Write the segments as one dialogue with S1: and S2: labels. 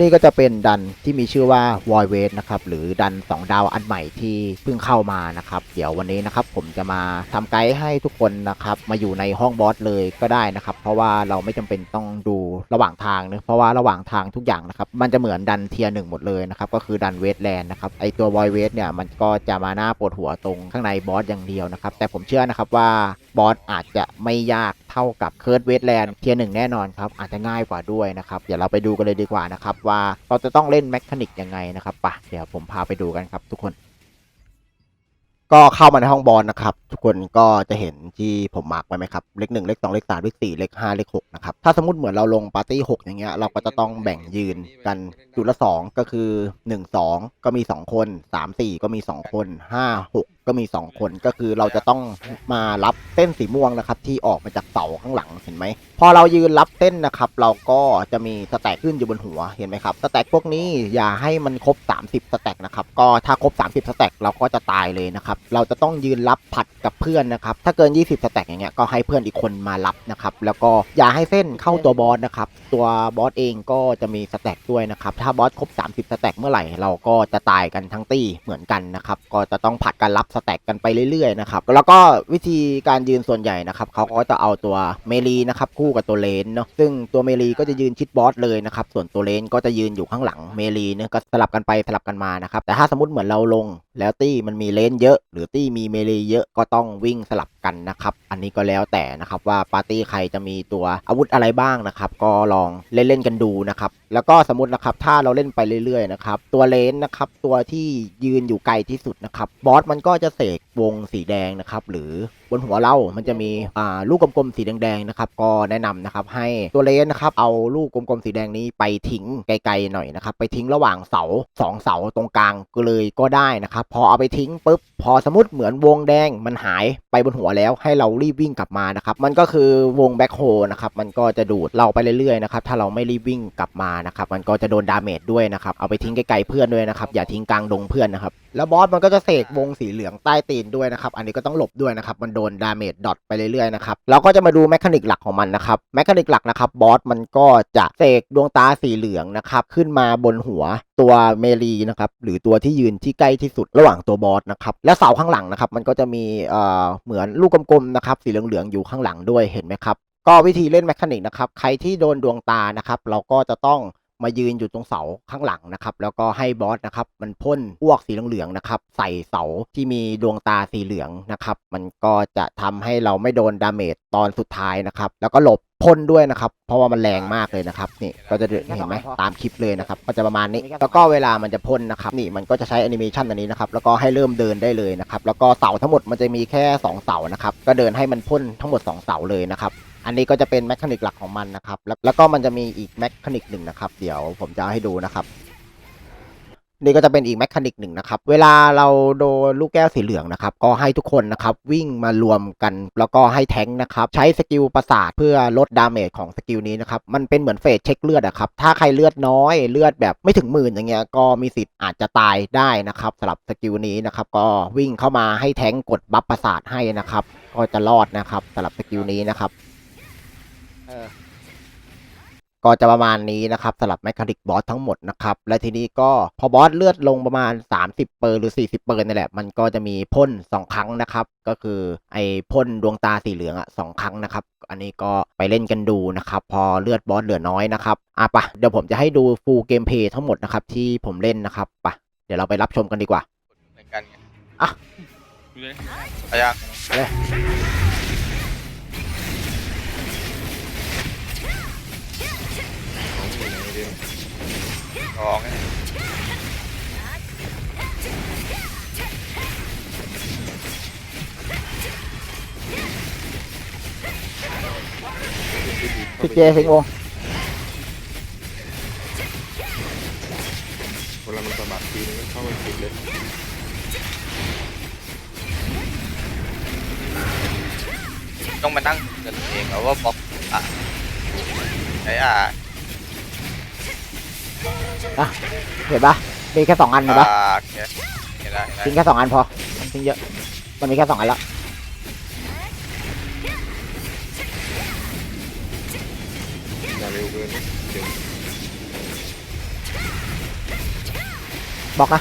S1: นี่ก็จะเป็นดันที่มีชื่อว่า Void w a t นะครับหรือดัน 2 ดาวอันใหม่ที่เพิ่งเข้ามานะครับเดี๋ยววันนี้นะครับผมจะมาทำไกด์ให้ทุกคนนะครับมาอยู่ในห้องบอสเลยก็ได้นะครับเพราะว่าเราไม่จำเป็นต้องดูระหว่างทางเนะเพราะว่าระหว่างทางทุกอย่างนะครับมันจะเหมือนดันเทียร์หนึ่งหมดเลยนะครับก็คือดันเวทแลนด์นะครับไอตัว Void w a t เนี่ยมันก็จะมาหน้าปวดหัวตรงข้างในบอสอย่างเดียวนะครับแต่ผมเชื่อนะครับว่าบอสอาจจะไม่ยาก เท่ากับเคิร์ดเวทแลนด์เทียร์หนึ่งแน่นอนครับ อาจจะง่ายกว่าด้วยนะครับ เดี๋ยวเราไปดูกันเลยดีกว่านะครับ ว่าเราจะต้องเล่นแมคานิกยังไงนะครับปะเดี๋ยวผมพาไปดูกันครับทุกคน ก็เข้ามาในห้องบอลนะครับ ทุกคนก็จะเห็นที่ผมมาร์กไว้ไหมครับ เลขหนึ่งเลขสองเลขสามเลขสี่เลขห้าเลขหกนะครับ ถ้าสมมติเหมือนเราลงปาร์ตี้หกอย่างเงี้ยเราก็จะต้องแบ่งยืนกันจุดละสองก็คือหนึ่งสองก็มีสองคนสามสี่ก็มีสองคนห้าหกก็มีสองคนก็คือเราจะต้องมารับเส้นสีม่วงนะครับ ที่ออกมาจากเสาข้างหลังเห็นไหม พอเรายืนรับเส้นนะครับ เราก็จะมีสแต็กขึ้นอยู่บนหัวเห็นไหมครับสแต็กพวกนี้อย่าให้มันครบ 30สแต็กนะครับก็ถ้าครบ 30สแต็กเราก็จะตายเลยนะครับเราจะต้องยืนรับผัดกับเพื่อนนะครับถ้าเกิน 20สแต็กอย่างเงี้ยก็ให้เพื่อนอีกคนมารับนะครับแล้วก็อย่าให้เส้นเข้าตัวบอสนะครับตัวบอสเองก็จะมีสแต็กด้วยนะครับถ้าบอสครบ 30สแต็กเมื่อไหร่เราก็จะตายกันทั้งตี้เหมือนกันนะครับก็จะต้องผัดกันรับสแต็กกันไปเรื่อยๆนะครับแล้วก็วิธีการยืนส่วนใหญ่นะครับเขาก็จะเอาตัวเมลีนะครับคู่กับตัวเลนเนาะซึ่งตัวเมลีก็จะยืนชิดบอสเลยนะครับส่วนตัวเลนก็จะยืนอยู่ข้างหลังเมลีเนี่ยก็สลับกันไปสลับกันมานะครับแต่ถ้าสมมติเหมือนเราลง แล้วตี้มันมีเลนเยอะ หรือตี้มีเมลีเยอะก็ต้องวิ่งสลับกันนะครับอันนี้ก็แล้วแต่นะครับว่าปาร์ตี้ใครจะมีตัวอาวุธอะไรบ้างนะครับก็ลองเล่นๆกันดูนะครับแล้วก็สมมตินะครับถ้าเราเล่นไปเรื่อยๆนะครับตัวเลนนะครับตัวที่ยืนอยู่ไกลที่สุดนะครับบอสมันก็จะเสกวงสีแดงนะครับ หรือ บนหัวเรา มันจะมีอ่าลูกกลมๆสีแดงๆนะครับ ก็แนะนำนะครับให้ตัวเลนนะครับเอาลูกกลมๆสีแดงนี้ไปทิ้งไกลๆหน่อยนะครับ ไปทิ้งระหว่างเสาสองเสาตรงกลางเลยก็ได้นะครับ พอเอาไปทิ้งปุ๊บพอสมมติเหมือนวงแดงมันหายไปบนหัวแล้วให้เรารีบวิ่งกลับมานะครับ มันก็คือวงแบ็คโฮนะครับมันก็จะดูดเราไปเรื่อยๆนะครับถ้าเราไม่รีบวิ่งกลับมานะครับ มันก็จะโดนดาเมจด้วยนะครับเอาไปทิ้งไกลๆเพื่อนด้วยนะครับอย่าทิ้งกลางดงเพื่อนนะครับแล้วบอสมันก็จะเสกวงสีเหลืองใต้ตีนด้วยนะครับอันนี้ก็ต้องหลบด้วยนะครับมันโดนดาเมจดอทไปเรื่อยๆนะครับเราก็จะมาดูแมคานิกหลักของมันนะครับแมคานิกหลักนะครับบอสมันก็จะเสกดวงตาสีเหลืองนะครับขึ้นมาบนหัวตัวเมลีนะครับหรือตัวที่ยืนที่ใกล้ที่สุดระหว่างตัวบอสนะครับและเสาข้างหลังนะครับมันก็จะมีเอ่อเหมือนลูกกลมๆนะครับสีเหลืองๆอยู่ข้างหลังด้วยเห็นไหมครับก็วิธีเล่นแมคานิกนะครับใครที่โดนดวงตานะครับเราก็จะต้อง มายืนอยู่ตรงเสาข้างหลังนะครับ แล้วก็ให้บอสนะครับ มันพ่นอ้วกสีเหลืองๆนะครับ ใส่เสาที่มีดวงตาสีเหลืองนะครับ มันก็จะทำให้เราไม่โดนดาเมจตอนสุดท้ายนะครับ แล้วก็หลบพ่นด้วยนะครับ เพราะว่ามันแรงมากเลยนะครับ นี่ก็จะเห็นไหมตามคลิปเลยนะครับ ก็จะประมาณนี้ แล้วก็เวลามันจะพ่นนะครับ นี่มันก็จะใช้แอนิเมชันอันนี้นะครับ แล้วก็ให้เริ่มเดินได้เลยนะครับ แล้วก็เสาทั้งหมดมันจะมีแค่สองเสานะครับ ก็เดินให้มันพ่นทั้งหมดสองเสาเลยนะครับ อันนี้ก็จะเป็นแมคานิกหลักของมันนะครับแล้วแล้วก็มันจะมีอีกแมคานิกหนึ่งนะครับ เดี๋ยวผมจะให้ดูนะครับ นี่ก็จะเป็นอีกแมคานิกหนึ่งนะครับ เวลาเราโดนลูกแก้วสีเหลืองนะครับ ก็ให้ทุกคนนะครับวิ่งมารวมกัน แล้วก็ให้แทงนะครับ ใช้สกิลประสาทเพื่อลดดาเมจของสกิลนี้นะครับ มันเป็นเหมือนเฟสเช็คเลือดอะครับ ถ้าใครเลือดน้อยเลือดแบบไม่ถึงหมื่นอย่างเงี้ย ก็มีสิทธิ์อาจจะตายได้นะครับสำหรับสกิลนี้นะครับ ก็วิ่งเข้ามาให้แทงกดบัฟประสาทให้นะครับ ก็จะรอดนะครับสำหรับสกิลนี้นะครับ ก็จะประมาณนี้นะครับสำหรับแมคานิกบอสทั้งหมดนะครับ และทีนี้ก็พอบอสเลือดลงประมาณ 30 เปอร์หรือ 40 เปอร์นี่แหละ มันก็จะมีพ่น 2 ครั้งนะครับ ก็คือไอ้พ่นดวงตาสีเหลืองอะสองครั้งนะครับ อันนี้ก็ไปเล่นกันดูนะครับ พอเลือดบอสเหลือน้อยนะครับอะปะเดี๋ยวผมจะให้ดูฟูลเกมเพย์ทั้งหมดนะครับที่ผมเล่นนะครับปะเดี๋ยวเราไปรับชมกันดีกว่า
S2: เหมือนกันไง
S1: อะ
S3: ดูเลย
S2: พยาก
S1: เลย
S2: ลองไง
S1: พี่เจสิงห์วง
S3: เวลามันสะบัดทีนึงก็เข้าไปติดเลย
S2: ต้องมานั่งกันเองเอาว่าบล็อกอะไอ้อะ
S1: อะเห็นปะมีแค่สองอันเห็นปะ
S2: อบ้ว
S1: ทิ้งแค่สองอันพอมันทิ้งเยอะมันมีแค่สองอันแล้วบอกนะ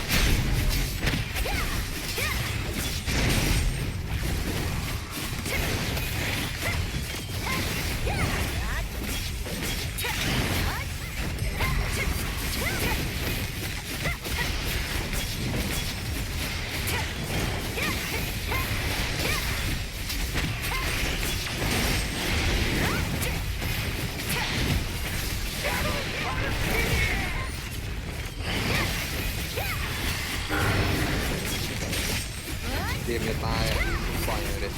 S3: เกมจะตายอะปล่อยเลยดิ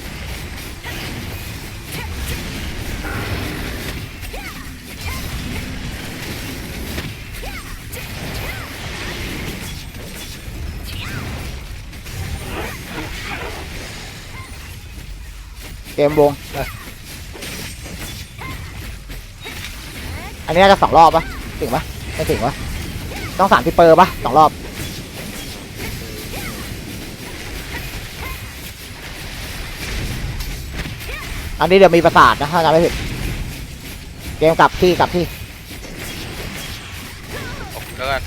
S1: เกมวงเอออันนี้น่าจะสองรอบปะถึงปะไม่ถึงปะต้องสามที่เปอร์ปะสองรอบ อันนี้เดี๋ยวมีประสาทนะถ้าจำไม่ผิดเกมกลับที่กลับที่
S2: ออกแล้วกัน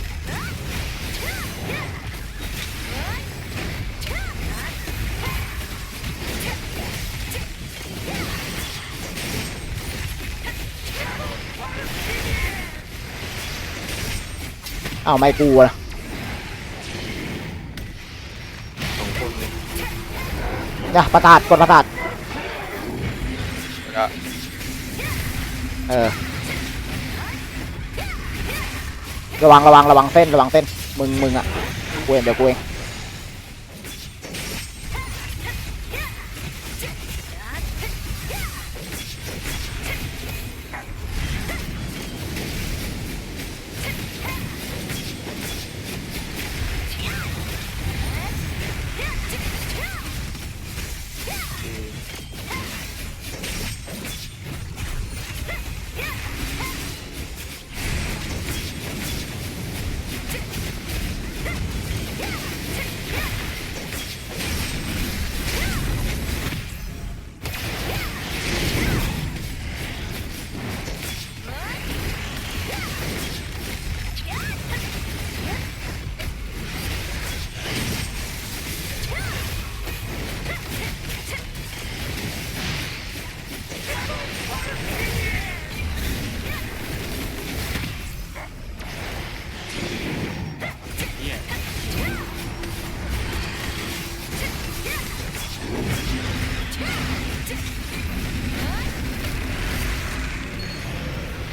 S1: อ้าวไม่กูละ
S3: สองคนเนี่ย
S1: เนี่ยประสาทกดประสาท
S2: แล้ว
S1: เออ ระวังระวังระวังเส้นระวังเส้น มึงมึงอะกูเองเดี๋ยวกูเอง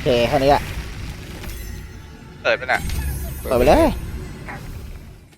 S1: เคแค่นี้อะ
S2: เปิดไปน่ะ
S1: เปิดไปเลย
S3: เ